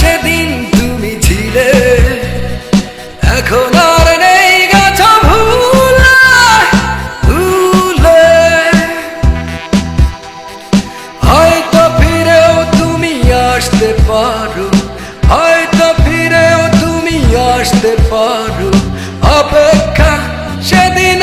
সেদিন তুমি ছিলে। এখন আর নেই গেছ ভুলে ভুলে। হয়তো ফিরেও তুমি আসতে পারো, হয়তো ফিরেও তুমি আসতে পারো। অপেক্ষা সেদিন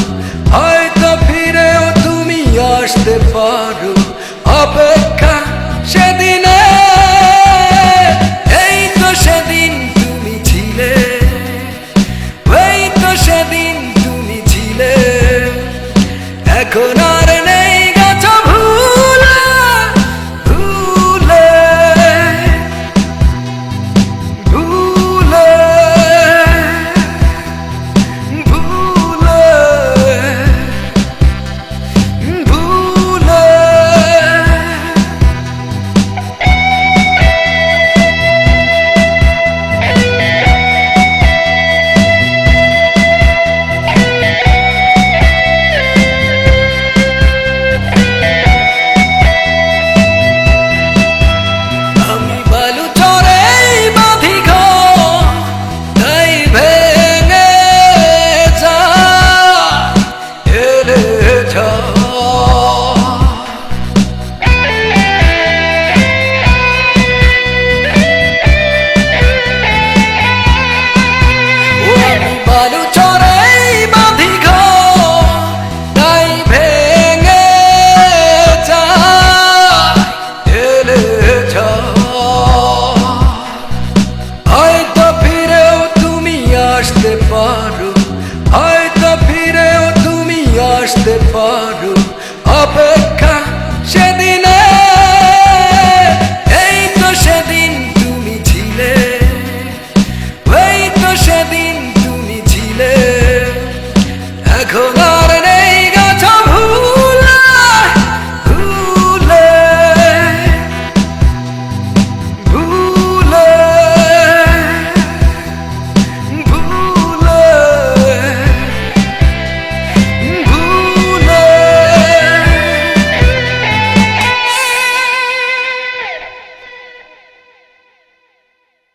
সেদিন তুমি ছিলে। এখন আর আসতে পারো। অপেক্ষা